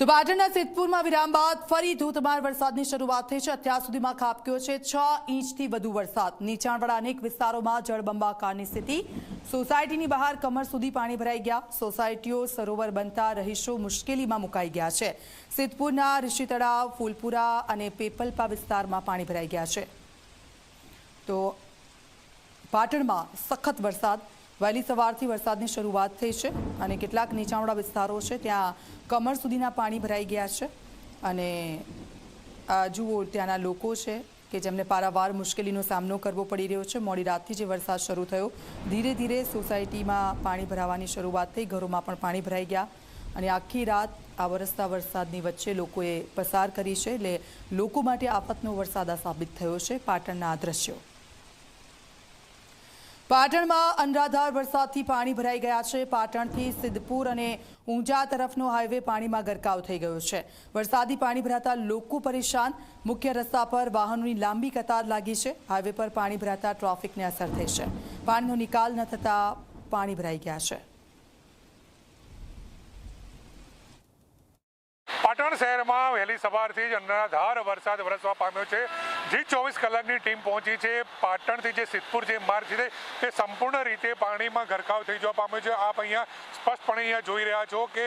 તો પાટણના સિદ્ધપુરમાં વિરામ બાદ ફરી ધોધમાર વરસાદની શરૂઆત થઈ છે. અત્યાર સુધીમાં ખાબક્યો છે. છ ઇંચથી વધુ વરસાદ. નીચાણવાળા અનેક વિસ્તારોમાં જળબંબાકારની સ્થિતિ. સોસાયટીની બહાર કમર સુધી પાણી ભરાઈ ગયા. સોસાયટીઓ સરોવર બનતા રહીશો મુશ્કેલીમાં મુકાઈ ગયા છે. સિદ્ધપુરના ઋષિ તળાવ ફૂલપુરા અને પેપલપા વિસ્તારમાં પાણી ભરાઈ ગયા છે. તો પાટણમાં સખત વરસાદ. વહેલી સવારથી વરસાદની શરૂઆત થઈ છે અને કેટલાક નીચાણવાળા વિસ્તારો છે ત્યાં કમર સુધીના પાણી ભરાઈ ગયા છે. અને જુઓ ત્યાંના લોકો છે કે જેમને પારાવાર મુશ્કેલીનો સામનો કરવો પડી રહ્યો છે. મોડી રાતથી જે વરસાદ શરૂ થયો, ધીરે ધીરે સોસાયટીમાં પાણી ભરાવાની શરૂઆત થઈ. ઘરોમાં પણ પાણી ભરાઈ ગયા. અને આખી રાત આ વરસતા વરસાદની વચ્ચે લોકોએ પસાર કરી છે એટલે લોકો માટે આફતનો વરસાદ આ સાબિત થયો છે. પાટણના આ દ્રશ્યો. પાટણમાં અનરાધાર વરસાદથી પાણી ભરાઈ ગયા છે. પાટણથી સિદ્ધપુર અને ઊંઝા તરફનો હાઈવે પાણીમાં ગરકાવ થઈ ગયો છે. વરસાદી પાણી ભરાતા લોકો પરેશાન. મુખ્ય રસ્તા પર વાહનોની લાંબી કતાર લાગી છે. હાઈવે પર પાણી ભરાતા ટ્રાફિકને અસર થઈ છે. પાણીનો નિકાલ ન થતાં પાણી ભરાઈ ગયા છે. પાટણ શહેરમાં વહેલી સવારથી જ અનરાધાર વરસાદ વરસવા પામ્યો છે. જે ચોવીસ કલાકની ટીમ પહોંચી છે. પાટણથી જે સિદ્ધપુર જે માર્ગ છે તે સંપૂર્ણ રીતે પાણીમાં ગરકાવ થઈ જવા પામ્યો છે. આપ અહીંયા સ્પષ્ટપણે અહીંયા જોઈ રહ્યા છો કે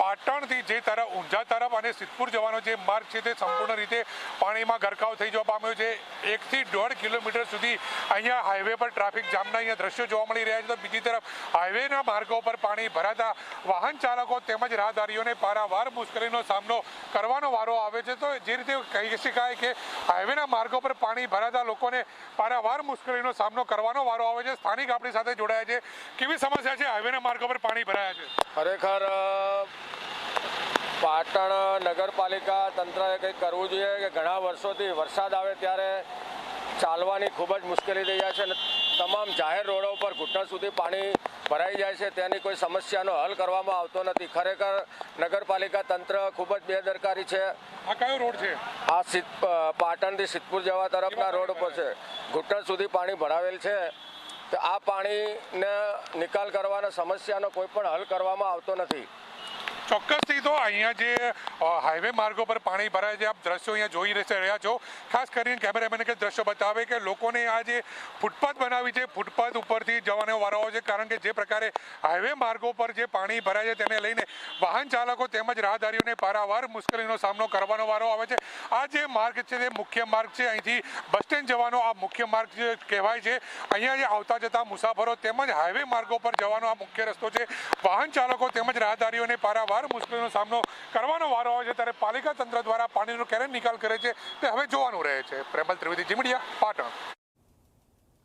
પાટણથી જે તરફ, ઊંઝા તરફ અને સિદ્ધપુર જવાનો જે માર્ગ છે તે સંપૂર્ણ રીતે પાણીમાં ગરકાવ થઈ જવા પામ્યો છે. એકથી દોઢ કિલોમીટર સુધી અહીંયા હાઈવે પર ટ્રાફિક જામના અહીંયા દ્રશ્યો જોવા મળી રહ્યા છે. તો બીજી તરફ હાઈવેના માર્ગો પર પાણી ભરાતા વાહન ચાલકો તેમજ રાહદારીઓને પારાવાર મુશ્કેલીનો સામનો કરવાનો વારો આવે છે. તો જે રીતે કહી શકાય કે હાઈવેના માર્ગો પર પાણી ભરાતા લોકોને પારાવાર મુશ્કેલીનો સામનો કરવાનો વારો આવે છે. સ્થાનિક આપણી સાથે જોડાયા છે. કેવી સમસ્યા છે હાઈવેના માર્ગો પર પાણી ભરાયા છે? ખરેખર પાટણ નગરપાલિકા તંત્રએ કંઈક કરવું જોઈએ કે ઘણા વર્ષોથી વરસાદ આવે ત્યારે ચાલવાની ખૂબ જ મુશ્કેલી થઈ જાય છે અને તમામ જાહેર રોડો ઉપર ઘૂંટણ સુધી પાણી ભરાઈ જાય છે. તેની કોઈ સમસ્યાનો હલ કરવામાં આવતો નથી. ખરેખર નગરપાલિકા તંત્ર ખૂબ જ બેદરકારી છે. આ કયો રોડ છે? આ પાટણથી સિદ્ધપુર જવા તરફના રોડ ઉપર છે. ઘૂંટણ સુધી પાણી ભરાવેલ છે. તો આ પાણીને નિકાલ કરવાના સમસ્યાનો કોઈ પણ હલ કરવામાં આવતો નથી. ચોક્કસથી તો અહીંયા જે હાઈવે માર્ગો પર પાણી ભરાય છે. આપ દ્રશ્યો અહીંયા જોઈ રહ્યા છો. ખાસ કરીને કેમેરામેન કે દ્રશ્યો બતાવે કે લોકોને આ જે ફૂટપાથ બનાવી છે, ફૂટપાથ ઉપરથી જવાનો વારો છે, કારણ કે જે પ્રકારે હાઈવે માર્ગો પર જે પાણી ભરાય છે, તેને લઈને વાહન ચાલકો તેમજ રાહદારીઓને પારાવાર મુશ્કેલીનો સામનો કરવાનો વારો આવે છે. આ જે માર્ગ છે તે મુખ્ય માર્ગ છે, અહીંથી બસ સ્ટેન્ડ જવાનો આ મુખ્ય માર્ગ કહેવાય છે. અહીંયા જે આવતા જતા મુસાફરો તેમજ હાઈવે માર્ગો પર જવાનો આ મુખ્ય રસ્તો છે. વાહન ચાલકો તેમજ રાહદારીઓને પારાવાર મુશ્કેલીનો સામનો કરવાનો વારો આવે છે, ત્યારે પાલિકા તંત્ર દ્વારા પાણીનો ક્યારે નિકાલ કરે છે. તે હવે જોવાનું રહે છે. પ્રેમલ ત્રિવેદી જીમડિયા પાટણ.